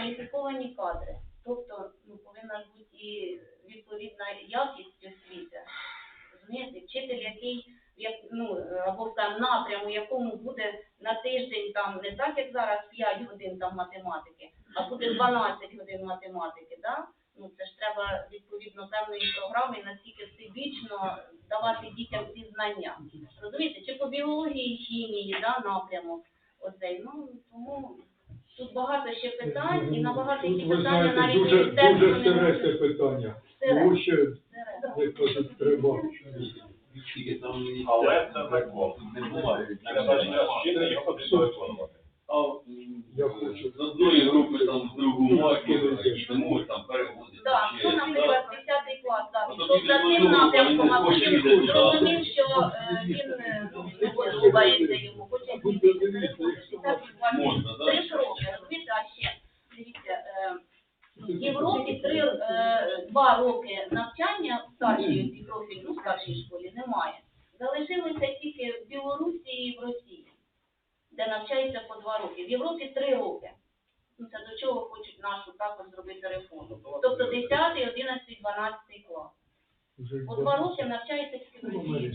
кваліфіковані кадри. Тобто ну, повинна бути і відповідна якість освіти. Розумієте, вчитель, який як, ну, або там напряму, якому буде на тиждень там не так, як зараз 5 годин там математики, а буде 12 годин математики, да? ну це ж треба відповідно певної програми настільки всебічно давати дітям ці знання. Розумієте, чи по біології, хімії, да, напрямок оцей. Ну тому тут багато ще питань, і на багато Тут, які ви питання знаєте, навіть дуже, міністерство дуже не може. питання. Сире. Тому що, Сире. як кажуть, треба. Але це закон. не буває. І на даний час чинний його потрібно виконувати. А Я хочу. з одної групи там в другу маки, і можуть там переводити. Так, чи- ну, наприклад, 10 клас, так, Ну, за не цим важливо, напрямком, а потім зрозумів, що е, він е, не подобається йому, хоче змінити переходить 10 клас. Можна, да? Три ж роки, розумієте, а ще, дивіться, е, в Європі три, е, два роки навчання в старшій цій профіль, ну, в старшій школі немає. Залишилося тільки в Білорусі і в Росії, де навчається по два роки. В Європі три роки. Ну, це до чого хочуть нашу також зробити реформу. Тобто 10, 11, 12 клас. По два роки навчається тільки в Росії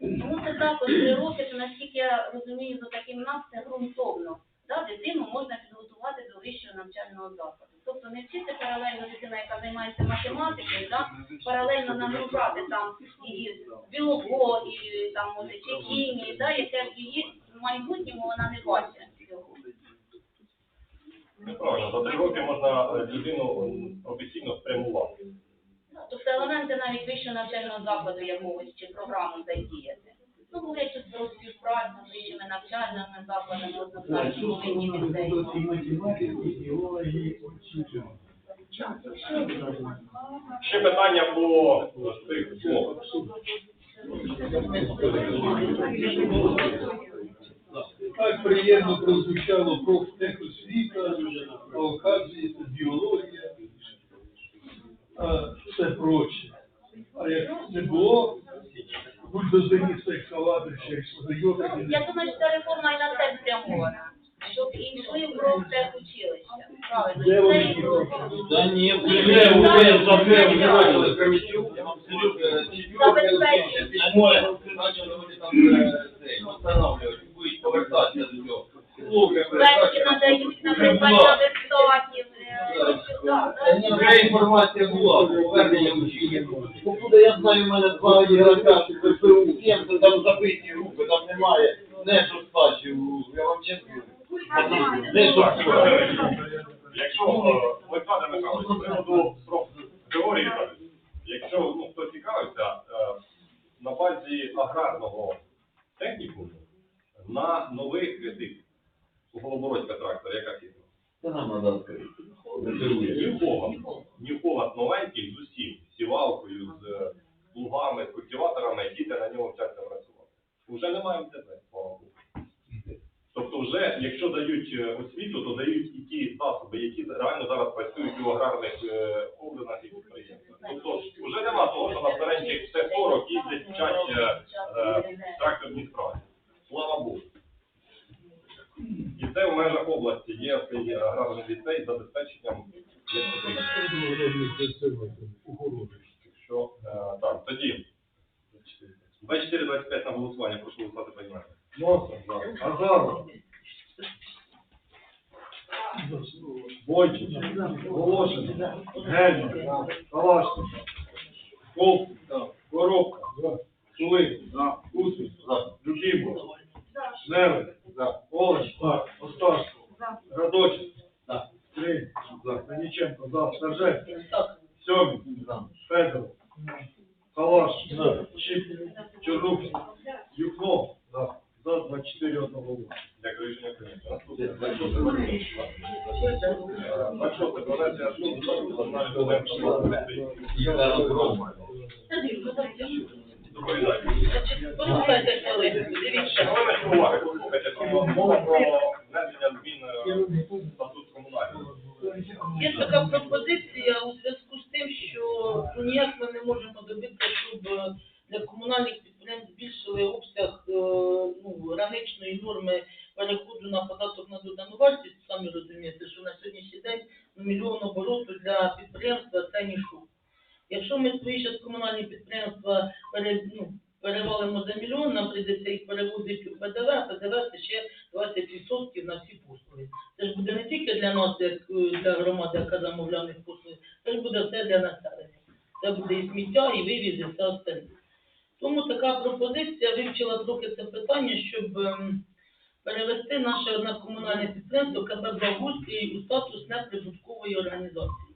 Тому це також три роки, це наскільки я розумію, за таким нас це ґрунтовно. Да, дитину можна підготувати до вищого навчального закладу. Тобто не вчити паралельно дитина, яка займається математикою, да, паралельно нагружати там і білого, і там може чи хімії, да, яке її в майбутньому вона не бачить цього. Неправильно, за три роки можна е, людину професійно спрямувати. Тобто елементи навіть вищого навчального закладу якогось чи програму задіяти. Ну, говорять тут про співпрацю з вищими навчальними закладами, однозначно повинні віддати. Ще питання по е, цих мовах. Так приємно прозвучало профтехосвіта, а оказується біологія, а все проче. А як не було бульдозеріста, екскаваторща, експлуататора, Ну, я думаю, що ця реформа і на це спрямована. Щоб йшли в профтехучилища. Де вони це і проф- Да ні, вже вже забрали Кремічук, я вам скажу, Забезпечує. письмо, почали вони там е, цей, встановлювати, будуть повертатися до цього. Слухай, Проекти надають на придбання високів. е, да, да. Вже інформація була, повернення учнів. Покуди я знаю, в мене два ігрока, що ВПУ, кем це там забиті групи, там немає, не що стачі, я вам чесно говорю. Не що Якщо Олександр Михайлович, з приводу теорії, якщо ну, хто цікавиться, е, на базі аграрного технікуму на нових цих Голобородька трактор, яка фірма? Це нам треба відкрити. Нікого. Нікого новеньких з усім, з сівалкою, з е, плугами, з культиваторами, діти на ньому вчаться працювати. Уже немає МТЗ, слава Богу. Тобто вже, якщо дають е, освіту, то дають і ті засоби, які реально зараз працюють у аграрних е, органах і підприємствах. Тобто вже нема того, що на стареньких Т-40 їздять вчать е, е, тракторні справи. Слава Богу. І це в межах області є цей аграрний ліцей з забезпеченням як потрібно. Що, е, так, тоді. 24-25 на голосування, прошу голосувати приймати. Носа, Азаров, Бойчик, Волошин, Гельман, Калашников, Ковтун, Коробка, Сулик, Невель, Сержек, Сьомий, Федоров, Калаш, Чіп, Чорнук, за, за 24 одного голосу. Дякую, рішення прийнято. Е, національну. Доповідайте. Послухайте дивіться. Мова про внесення змін е, в статут комунального. Є така пропозиція у зв'язку з тим, що ну, ніяк ми не можемо добитися, щоб е, для комунальних підприємств збільшили обсяг е, ну, граничної норми переходу на податок на додану вартість. Самі розумієте, що що на сьогоднішній день ну, мільйон обороту для підприємства це ніщо. Якщо ми свої зараз комунальні підприємства пере, ну, перевалимо за мільйон, нам прийдеться їх перевозити у ПДВ, а ПДВ це ще 20% на всі послуги. Це ж буде не тільки для нас, як е, для громади, яка замовляє послуги, це ж буде все для населення. Це буде і сміття, і вивіз, і все остальне. Тому така пропозиція вивчила трохи це питання, щоб ем, перевести наше одне комунальне підприємство КП «Благоустрій» у статус неприбуткової організації.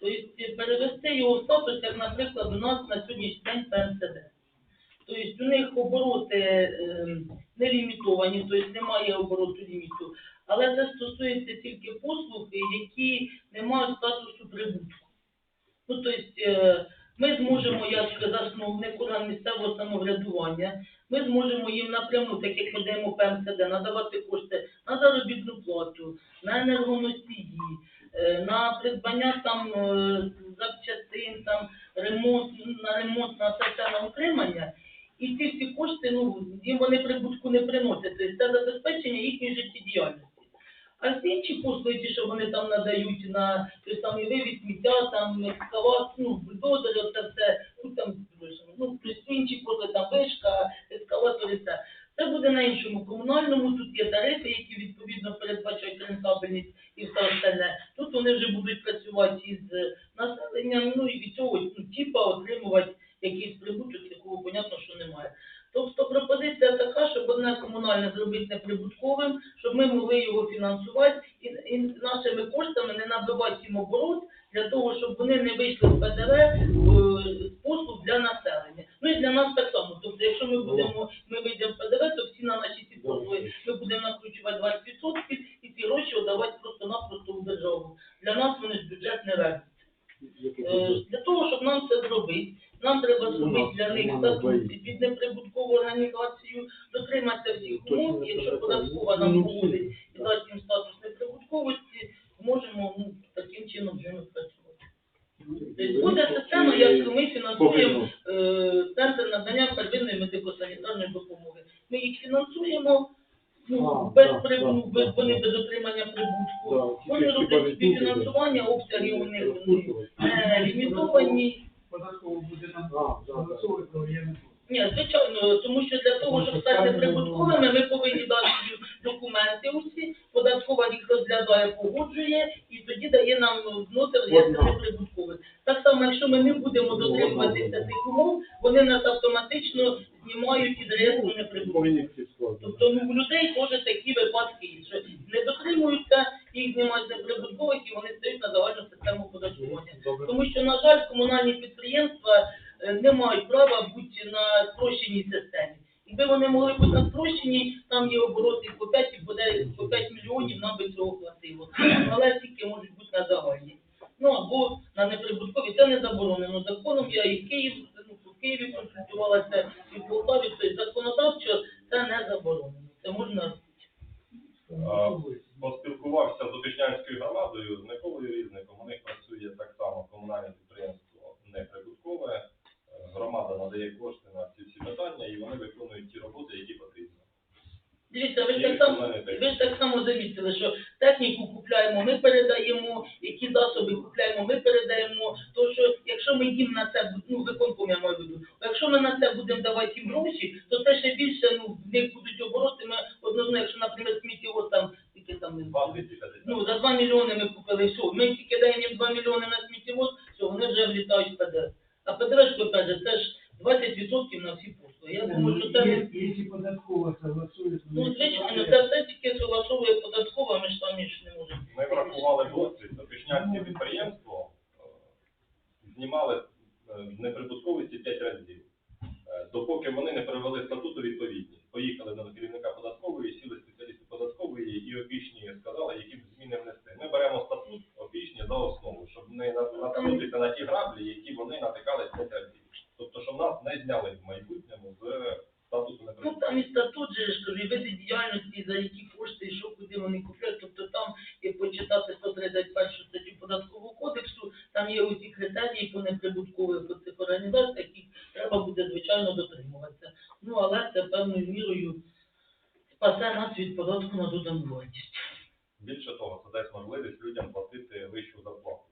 Тобто перевести його в статус, як, наприклад, у нас на сьогоднішній день ПНСД. Тобто у них обороти ем, не лімітовані, тобто немає обороту ліміту, але це стосується тільки послуг, які не мають статусу прибутку. Ну, тобто, ми зможемо, як засновник орган місцевого самоврядування, ми зможемо їм напряму, так як ми даємо ПМСД, надавати кошти на заробітну плату, на енергоносії, е, на придбання там е, запчастин, там ремонт, на ремонт, на на утримання. І ці всі кошти, ну, їм вони прибутку не приносять. Тобто це забезпечення їхньої життєдіяльності. А всі інші послуги, що вони там надають на той самий вивіз сміття, там екскават, ну, бульдозери, це все, ну там, ну, плюс інші послуги, там вишка, ескаватори, це. Це буде на іншому комунальному, тут є тарифи, які відповідно передбачають рентабельність і все остальне. Тут вони вже будуть працювати із населенням, ну і від цього ну, типа отримувати якийсь прибуток, якого понятно, що немає. Тобто пропозиція така, щоб одне комунальне зробити неприбутковим, щоб ми могли його фінансувати і, і нашими коштами не набивати їм оборот для того, щоб вони не вийшли з ПДВ е, послуг для населення. Ну і для нас так само. Тобто, якщо ми будемо, ми вийдемо в ПДВ, то всі на наші ці послуги ми будемо накручувати 20% і ці гроші віддавати просто-напросто у державу. Для нас вони ж бюджет не вернуть. Е, Для того, щоб нам це зробити, нам треба зробити для них статути під неприбуткову організацію, дотриматися всіх умов, якщо податкова нам погодить і дасть їм статус неприбутковості, можемо ну, таким чином з ними працювати. Тобто буде система, як ми фінансуємо е, центр надання первинної медико-санітарної допомоги. Ми їх фінансуємо. Ну, А, без да, прибу- да, без вони без отримання прибутку. Да, Вони роблять хіба співфінансування, обсяги у них вони не лімітовані. Податково буде. Ні, звичайно, тому що для того, щоб стати прибутковими, ми повинні дати документи усі, податкова їх розглядає, погоджує, і тоді дає нам вносив реєстр Одна. неприбуткових. Так само, якщо ми не будемо дотримуватися цих умов, вони нас автоматично знімають із реєстру неприбуткових. Складати. Тобто ну, у людей теж такі випадки є, що не дотримуються, їх знімають неприбуткових, і вони стають на загальну систему податкування. Тому що, на жаль, комунальні підприємства е, не мають права бути на спрощеній системі. Якби вони могли бути на там є обороти по 5, і 9, по 5 мільйонів, нам би цього хватило. Але тільки можуть бути на загальні. Ну або на неприбуткові, це не заборонено законом. Я і Київ, ну, в Києві консультувалася, і в Полтаві, тобто законодавчо це не заборонено. Це можна робити. А, Поспілкувався з Опішнянською громадою, з Миколою Різником. У них працює так само комунальне підприємство неприбуткове. Е, Громада надає кошти на ці всі питання, і вони виконують ті роботи, які потрібні. Дивіться, ви ж Є так само, комунальний ви ж так само замітили, що техніку купляємо, ми передаємо, які засоби купляємо, ми передаємо. То що якщо ми їм на це бу- ну виконком я маю в виду, якщо ми на це будемо давати їм гроші, то це ще більше ну в них будуть обороти. Ми однозначно, якщо, наприклад, сміттєвоз там тільки там не знаю, 250 ну за 2 мільйони ми купили, що ми тільки даємо їм 2 мільйони на сміттєвоз, що вони вже влітають в ПДР. А ПДР, що каже, це ж 20% на всі послуги. Я думаю, що це не Якщо податкова согласує, то Ну, звичайно, це все тільки согласовує податкова, ми ж самі ж не можемо. Ми врахували досвід, Опішнянське підприємство е, знімали е, з неприбутковості 5 разів. Е, Допоки вони не привели статут у відповідність. Поїхали до керівника податкової, сіли спеціалісти податкової і опішні сказали, які б зміни внести. Ми беремо статут опішні за основу, щоб не на- наткнутися на ті граблі, які вони натикались 5 разів. Тобто, щоб нас не зняли в майбутньому з статусу Ну неприбутковості. там і статут же ж кажу, і види діяльності, за які кошти, і що куди вони купляють. Тобто там, як почитати 131 статтю податкового кодексу, там є усі критерії по неприбуткових по цих організаціях, яких треба буде звичайно дотримуватися. Ну але це певною мірою спасе нас від податку на додану вартість. Більше того, це дасть можливість людям платити вищу зарплату.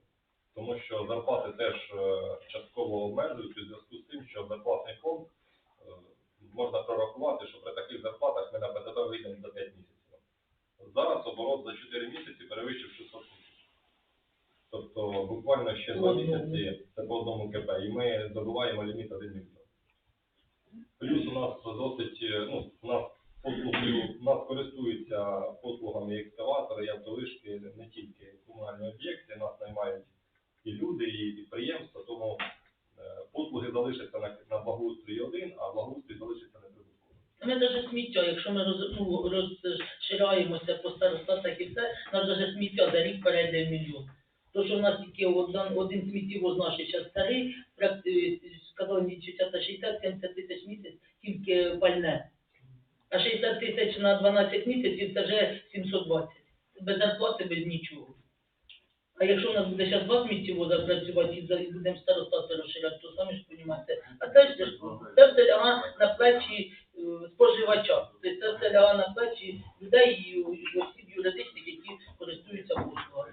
Тому що зарплати теж е, частково обмежують у зв'язку з тим, що зарплатний фонд е, можна прорахувати, що при таких зарплатах ми на ПДВ вийдемо за 5 місяців. Зараз оборот за 4 місяці перевищив 600 тисяч. Тобто буквально ще 2 місяці це по одному КП, і ми добуваємо ліміт 1 мільйон. Плюс у нас досить, е, ну, у нас послуги, у нас користуються послугами екскаватори, і автовишки, не тільки комунальні об'єкти, нас наймають і люди, і підприємства, тому е, послуги залишаться на, на благоустрій один, а благоустрій залишиться неприбутковим. Ми навіть сміття, якщо ми роз, ну, розширяємося по старостатах і все, навіть сміття за рік перейде в мільйон. 50 тисяч на 12 місяців це вже 720. Без зарплати, без нічого. А якщо у нас буде зараз 20 місців вода працювати і будемо старостати розширяти, то самі ж розумієте. А це ж це все ляга на плечі е, споживача. Це все ляга на плечі людей і осіб юридичних, які користуються послугами.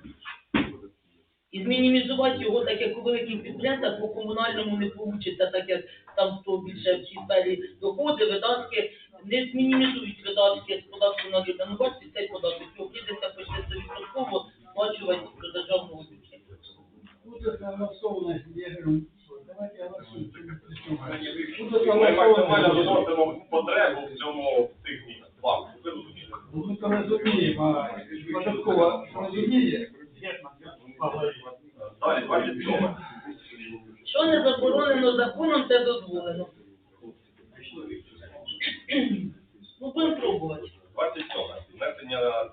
І змінімізувати його, так як у великих підприємствах, по комунальному не вийде, так як там хто більше в цій сфері доходи, видатки, не змінімізують видатки з на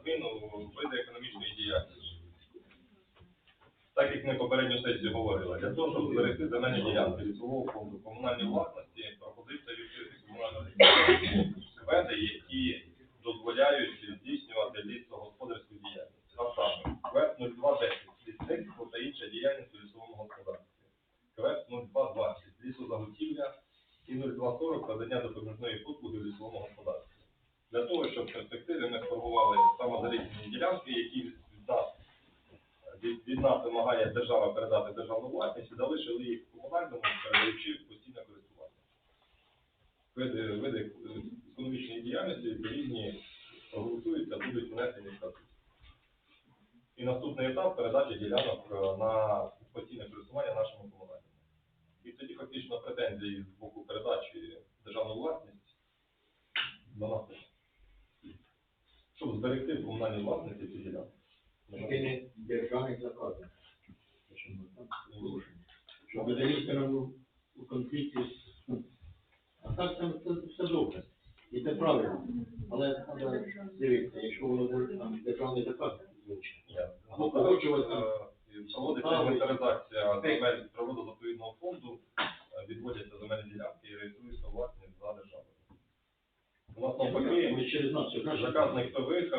Внесення змін види економічної діяльності. Так як ми попередню сесію говорили, для того, щоб зберегти земельні ділянки лісового фонду комунальної власності, пропозиція відкрити комунальну веди, які дозволяють здійснювати лісогосподарську діяльність. А саме, КВЕС 0210 лісництво та інша діяльність у лісовому господарстві. КВЕС 0220 лісозаготівля і 0240 надання допоміжної послуги в лісовому господарстві для того, щоб в перспективі ми сформували самозалічені ділянки, які від нас, від, від нас вимагає держава передати державну власність і залишили їх в комунальному, передаючи постійне користування. Види, види е, економічної діяльності відповідні проголосуються, будуть внесені в статут. І наступний етап передачі ділянок е, на постійне користування нашому комунальному. І тоді фактично претензії з боку передачі державну власність до нас щоб зберегти в комунальній власності ці ділянки. Тільки не державний заказ. Щоб видаліться нам у конфлікті з... ну, А так там це все добре. І це правильно. Але треба дивитися, якщо воно буде там державний заказ. Або погоджувати. Проводиться інвентаризація земель природозаповідного фонду, е, відводяться земельні ділянки і реєструється власність за державою. Нас навпаки, Ми через нас все заказник ТВК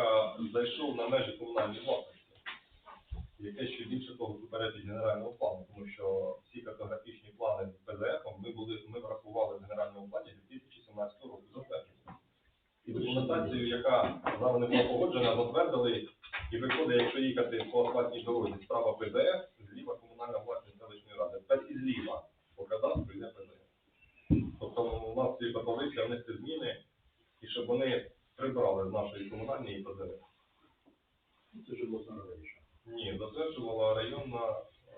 зайшов на межі комунальної власності, яке ще більше того суперечить генеральному плану, тому що всі картографічні плани з ПДФ ми були, ми врахували в генеральному плані 2017 року затверджені. І документацію, яка зараз не була погоджена, затвердили, і виходить, якщо їхати по асфальтній дорозі справа ПДФ, зліва комунальна власність селищної ради. Тепер і зліва по кадастру йде ПДФ. Тобто у нас є пропозиція внести зміни, і щоб вони прибрали з нашої комунальної і ПДФ. Це ж обласна рада рішила. Ні, затверджувала районна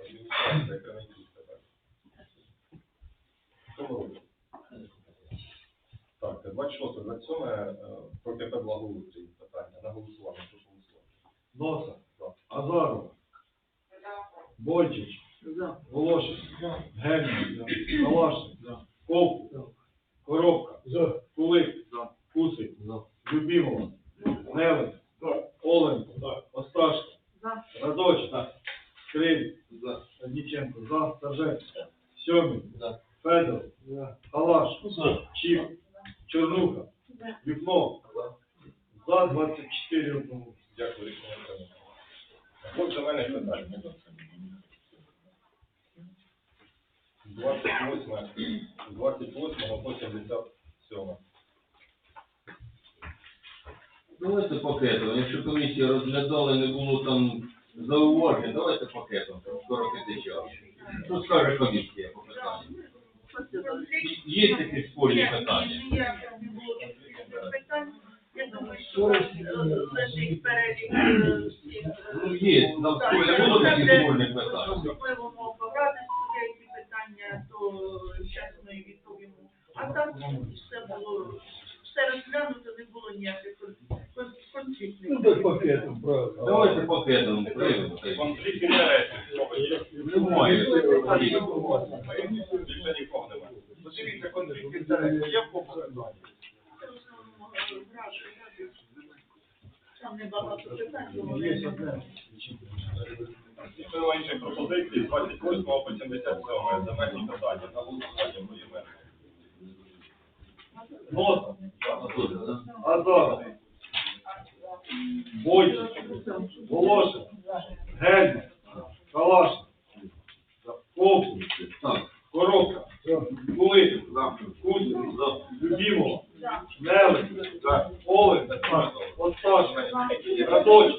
адміністрація Кременчуцька. так. В цьому році. Так, 26, 27 е, про КП благоустрій питання на голосування. Прошу голосувати. Носа, За. Азаров, Бойчич, Волошин, Гельман, Калашник, Ковку, Коробка, Кулик, Кусик, Любімова, Нелик, Оленко, Осташко, Радочик, Криль, Діченко, За, Сарженко, Да. Федор, Халаш, Чіп, Чорнуха, Вікно, За 24 одному. Дякую, рішення прийнято. От земельних питань. 28, 28 по 77. Давайте пакетом. Якщо комісія розглядала, не було там зауважень, давайте пакетом, щоб скоротити час. Що скаже комісія по питанню? Є якісь спорні питання? Я думаю, що е, лежить перелік е, всіх. е, Ну, є, нам так, було таких це спорних питань. Особливо мова ради, питання, то зараз ми відповімо. А так все було, все розглянуто, не було ніяких кон- кон- конфліктних. Ну, так пакетом, правильно. Давайте пакетом приймемо. та й- Конфлікт інтересів. Немає. Більше нікого немає. Подивіться, конфлікт інтересів є в. Це ради. Там небагато питань. Є одне. Ніхто інших пропозицій 28 по 77 земельні питання на голосування поіменно. Нота, Да. Азаров, Бойчик, Волошин, Гельман, Калашин, Ковтун, Коробка, Кулик, Кузин, Любімова, Нелик, Олег, Осташко, Радочик,